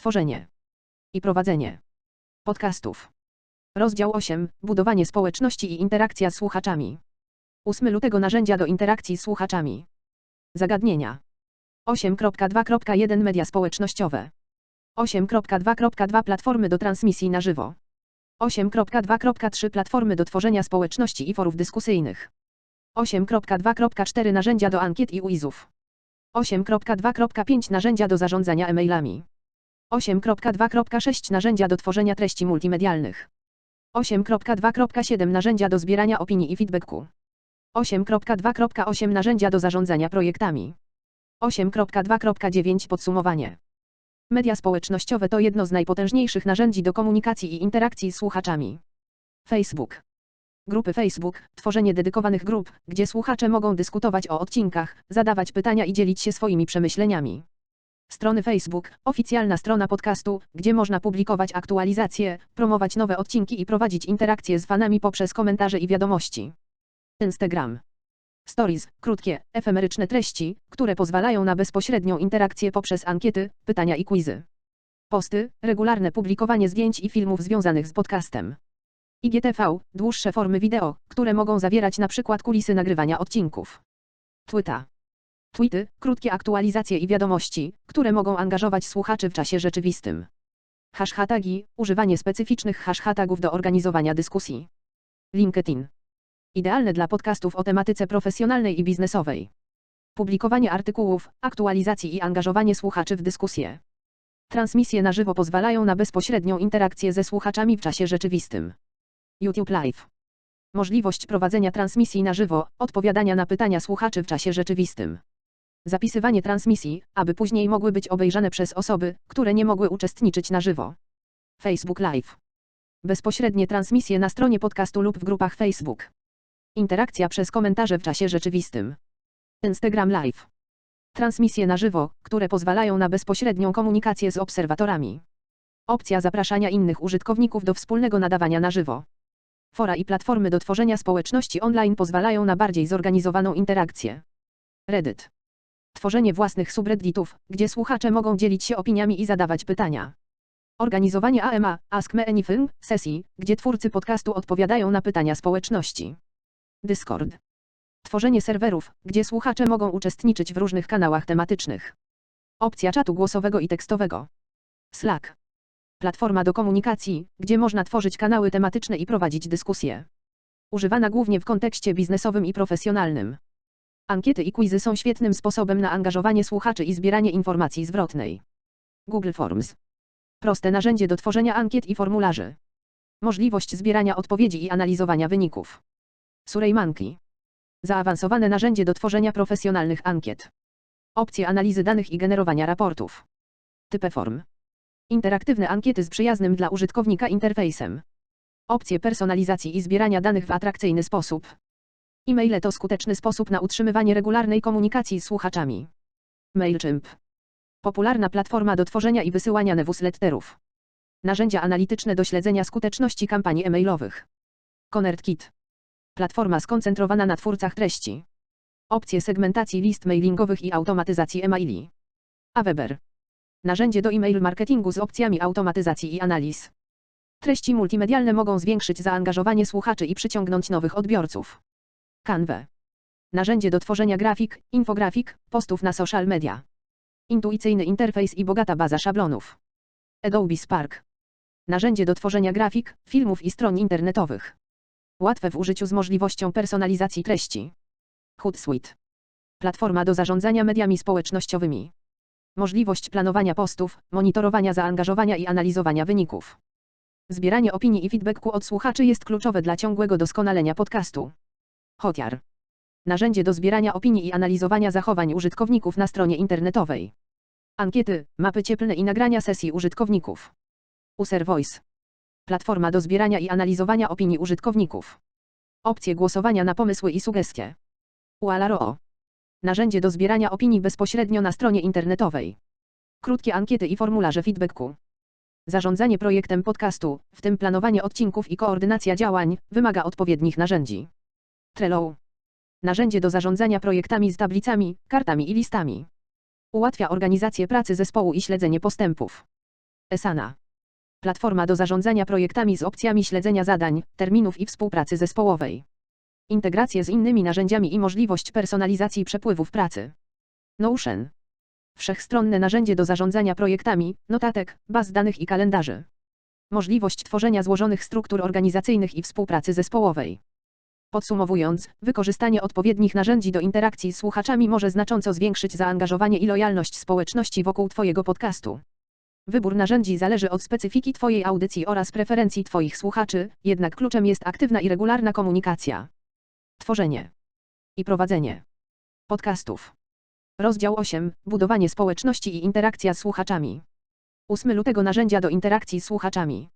Tworzenie i prowadzenie podcastów. Rozdział 8. Budowanie społeczności i interakcja z słuchaczami. 8 lutego narzędzia do interakcji z słuchaczami. Zagadnienia. 8.2.1 Media społecznościowe. 8.2.2 Platformy do transmisji na żywo. 8.2.3 Platformy do tworzenia społeczności i forów dyskusyjnych. 8.2.4 Narzędzia do ankiet i quizów. 8.2.5 Narzędzia do zarządzania e-mailami. 8.2.6 Narzędzia do tworzenia treści multimedialnych. 8.2.7 Narzędzia do zbierania opinii i feedbacku. 8.2.8 Narzędzia do zarządzania projektami. 8.2.9 Podsumowanie. Media społecznościowe to jedno z najpotężniejszych narzędzi do komunikacji i interakcji z słuchaczami. Facebook. Grupy Facebook, tworzenie dedykowanych grup, gdzie słuchacze mogą dyskutować o odcinkach, zadawać pytania i dzielić się swoimi przemyśleniami. Strony Facebook, oficjalna strona podcastu, gdzie można publikować aktualizacje, promować nowe odcinki i prowadzić interakcje z fanami poprzez komentarze i wiadomości. Instagram. Stories, krótkie, efemeryczne treści, które pozwalają na bezpośrednią interakcję poprzez ankiety, pytania i quizy. Posty, regularne publikowanie zdjęć i filmów związanych z podcastem. IGTV, dłuższe formy wideo, które mogą zawierać przykład kulisy nagrywania odcinków. Twitter. Tweety, krótkie aktualizacje i wiadomości, które mogą angażować słuchaczy w czasie rzeczywistym. Hashtagi, używanie specyficznych hashtagów do organizowania dyskusji. LinkedIn. Idealne dla podcastów o tematyce profesjonalnej i biznesowej. Publikowanie artykułów, aktualizacji i angażowanie słuchaczy w dyskusje. Transmisje na żywo pozwalają na bezpośrednią interakcję ze słuchaczami w czasie rzeczywistym. YouTube Live. Możliwość prowadzenia transmisji na żywo, odpowiadania na pytania słuchaczy w czasie rzeczywistym. Zapisywanie transmisji, aby później mogły być obejrzane przez osoby, które nie mogły uczestniczyć na żywo. Facebook Live. Bezpośrednie transmisje na stronie podcastu lub w grupach Facebook. Interakcja przez komentarze w czasie rzeczywistym. Instagram Live. Transmisje na żywo, które pozwalają na bezpośrednią komunikację z obserwatorami. Opcja zapraszania innych użytkowników do wspólnego nadawania na żywo. Fora i platformy do tworzenia społeczności online pozwalają na bardziej zorganizowaną interakcję. Reddit. Tworzenie własnych subredditów, gdzie słuchacze mogą dzielić się opiniami i zadawać pytania. Organizowanie AMA, Ask Me Anything, sesji, gdzie twórcy podcastu odpowiadają na pytania społeczności. Discord. Tworzenie serwerów, gdzie słuchacze mogą uczestniczyć w różnych kanałach tematycznych. Opcja czatu głosowego i tekstowego. Slack. Platforma do komunikacji, gdzie można tworzyć kanały tematyczne i prowadzić dyskusje. Używana głównie w kontekście biznesowym i profesjonalnym. Ankiety i quizy są świetnym sposobem na angażowanie słuchaczy i zbieranie informacji zwrotnej. Google Forms. Proste narzędzie do tworzenia ankiet i formularzy. Możliwość zbierania odpowiedzi i analizowania wyników. SurveyMonkey. Zaawansowane narzędzie do tworzenia profesjonalnych ankiet. Opcje analizy danych i generowania raportów. Typeform. Interaktywne ankiety z przyjaznym dla użytkownika interfejsem. Opcje personalizacji i zbierania danych w atrakcyjny sposób. E-maile to skuteczny sposób na utrzymywanie regularnej komunikacji z słuchaczami. MailChimp. Popularna platforma do tworzenia i wysyłania newsletterów. Narzędzia analityczne do śledzenia skuteczności kampanii e-mailowych. ConvertKit. Platforma skoncentrowana na twórcach treści. Opcje segmentacji list mailingowych i automatyzacji e-maili. Aweber. Narzędzie do e-mail marketingu z opcjami automatyzacji i analiz. Treści multimedialne mogą zwiększyć zaangażowanie słuchaczy i przyciągnąć nowych odbiorców. Canva. Narzędzie do tworzenia grafik, infografik, postów na social media. Intuicyjny interfejs i bogata baza szablonów. Adobe Spark. Narzędzie do tworzenia grafik, filmów i stron internetowych. Łatwe w użyciu z możliwością personalizacji treści. Hootsuite. Platforma do zarządzania mediami społecznościowymi. Możliwość planowania postów, monitorowania zaangażowania i analizowania wyników. Zbieranie opinii i feedbacku od słuchaczy jest kluczowe dla ciągłego doskonalenia podcastu. Hotjar. Narzędzie do zbierania opinii i analizowania zachowań użytkowników na stronie internetowej. Ankiety, mapy cieplne i nagrania sesji użytkowników. User Voice. Platforma do zbierania i analizowania opinii użytkowników. Opcje głosowania na pomysły i sugestie. Ualaro. Narzędzie do zbierania opinii bezpośrednio na stronie internetowej. Krótkie ankiety i formularze feedbacku. Zarządzanie projektem podcastu, w tym planowanie odcinków i koordynacja działań, wymaga odpowiednich narzędzi. Trello. Narzędzie do zarządzania projektami z tablicami, kartami i listami. Ułatwia organizację pracy zespołu i śledzenie postępów. Esana. Platforma do zarządzania projektami z opcjami śledzenia zadań, terminów i współpracy zespołowej. Integracje z innymi narzędziami i możliwość personalizacji przepływów pracy. Notion. Wszechstronne narzędzie do zarządzania projektami, notatek, baz danych i kalendarzy. Możliwość tworzenia złożonych struktur organizacyjnych i współpracy zespołowej. Podsumowując, wykorzystanie odpowiednich narzędzi do interakcji z słuchaczami może znacząco zwiększyć zaangażowanie i lojalność społeczności wokół Twojego podcastu. Wybór narzędzi zależy od specyfiki Twojej audycji oraz preferencji Twoich słuchaczy, jednak kluczem jest aktywna i regularna komunikacja. Tworzenie i prowadzenie podcastów. Rozdział 8. Budowanie społeczności i interakcja z słuchaczami. 8 lutego narzędzia do interakcji z słuchaczami.